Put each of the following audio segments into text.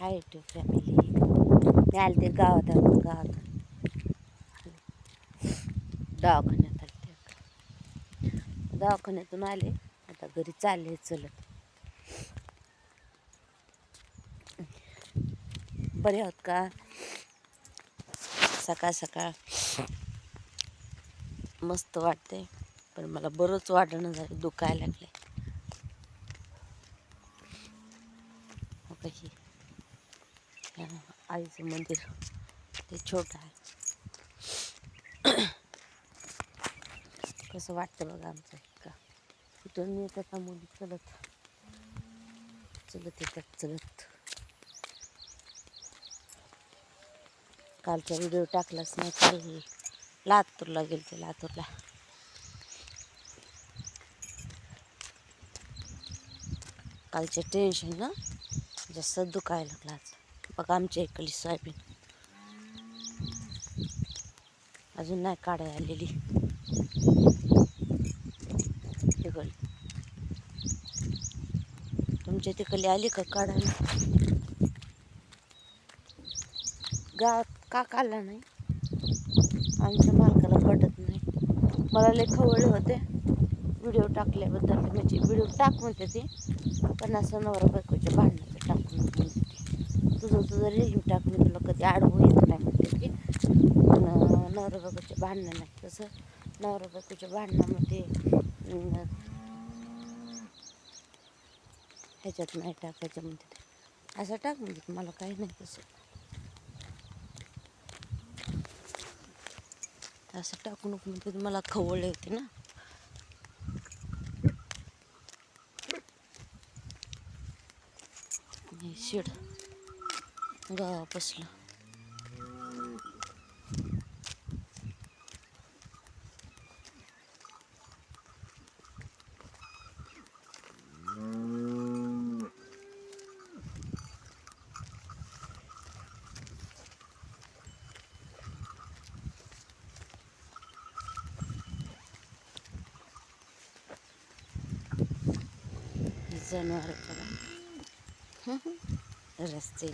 High to family मी आले ते गावात आलो गावात दवाखान्यात आले ते दवाखान्यातून आले आता घरी चालले चलत बरे आहोत का सकाळ सकाळ मस्त वाटते पण मला बरंच वाटणं झालं दुखायला लागले हो का ही या आईचं मंदिर. ते छोटं आहे. कसं वाटतं बघा आमचं का? कुठून येतात का मुली? चलत. चलत येतात चलत. कालचा व्हिडिओ टाकलाच नाही काल लातूरला गेलते लातूरला. कालचे टेन्शन ना जास्त दुखायला लागला आज. बघा आमच्या इकडली सोयाबीन. अजून नाही काढाय आलेली. तिकडली तुमच्या तिकडली आली का काढायला? गावात का काढला नाही. आमच्या मालकाला पटत नाही. मला लय खवळले होते. व्हिडिओ टाकल्याबद्दल म्हणजे व्हिडिओ टाक म्हणते ती. पण असं नवरा बायकोच्या भांडणाचं टाकून म्हणते ती. तुझं तुझं रिव्ह्यू टाक मी तुला कधी आडवं येत नाही म्हणते की नवरा बायकोचे भांडणं नाही. तसं नवरा बायकोच्या भांडणामध्ये ह्याच्यात नाही टाकायचं म्हणते ते. असं टाक म्हणजे मला काही नाही तसं. असं टाकू नको म्हणते मला खवळले होते ना. हे शेड गावापासलं जनावर बघा रस्ते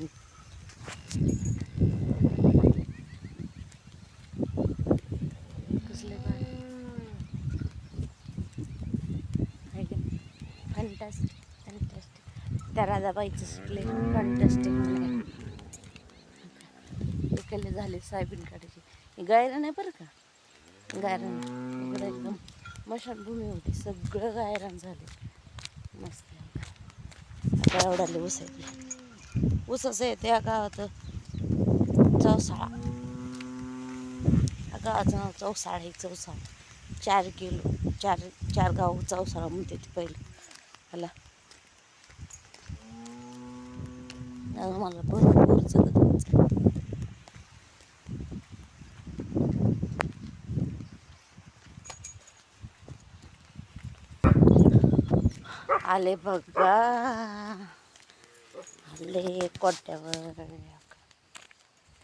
त्या राधाबाईचं शिकले. फॅन्टॅस्टिक इकडले झाले सोयाबीन काढायची. गायरण गायरा नाही बरं का? गायरण इकडे एकदम मशानभूमी होती. सगळं गायरान झाले. मस्त आता एवढाले ऊस आहे. ऊसच आहे त्या गावात. चौसाळा. या गावाचं नाव चौसाळा आहे. चौसाळा. चार किलो. चार चार गाव चौसाळा म्हणते ते पहिलं. हला आता मला भरपूर चलत जायचं. आले बघा. आले कोट्यावर.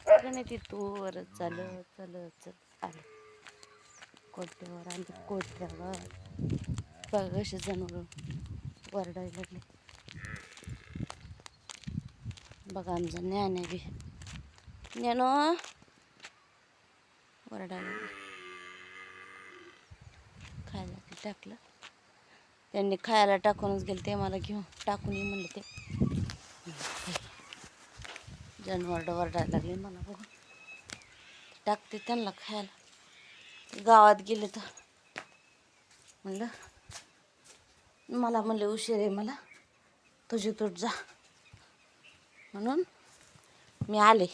नाही तिथवर चालत चालत चालत आले. कोट्यावर आले कोट्यावर. बघा असे जनावर वरडायला लागले. बघा आमचा ज्ञान आहे बी. ज्ञानो वरडा खायला ते टाकलं. त्यांनी खायला टाकूनच गेले ते मला घेऊन टाकून ये म्हणलं ते. जनावर वरडायला लागले मला बघून. टाकते त्यांना खायला. गावात गेले तर. म्हणलं मला म्हणले उशीर आहे मला. तुझी तूट जा. म्हणून मी आले.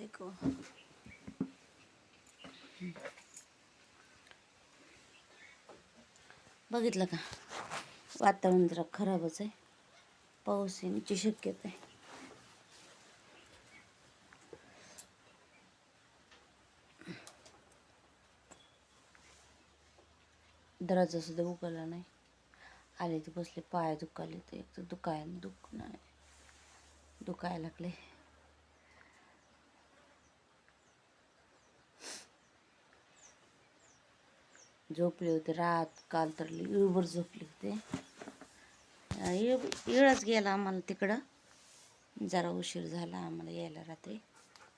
ऐकू. बघितलं का? वातावरण जरा खराबच आहे. पाऊस येण्याची शक्यता आहे. दराजा सुद्धा उघडला नाही. आले ते बसले पाय दुखाले ते. एक तर दुखाय दुख नाही. दुखायला लागले. झोपले होते रात काल तर इळभर झोपले होते. इळ इळच गेला आम्हाला तिकडं. जरा उशीर झाला आम्हाला यायला रात्री.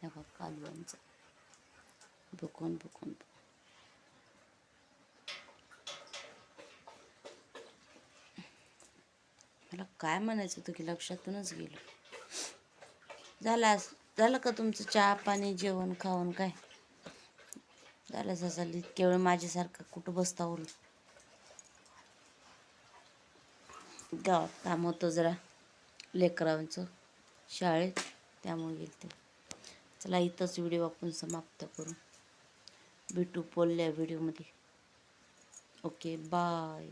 कालवांचा कालवणचं बुकून बुकून मला काय म्हणायचं होतं की लक्षातूनच गेलं? झाला झालं का तुमचं चहा पाणी जेवण खाऊन काय? झालं झालं इतक्या वेळ माझ्यासारखं कुठं बसता ओल गावात काम होतं जरा लेकरांचं शाळेत त्यामुळे गेले ते चला इथंच व्हिडिओ आपण समाप्त करू. भेटू पोलल्या व्हिडिओमध्ये. Okay bye.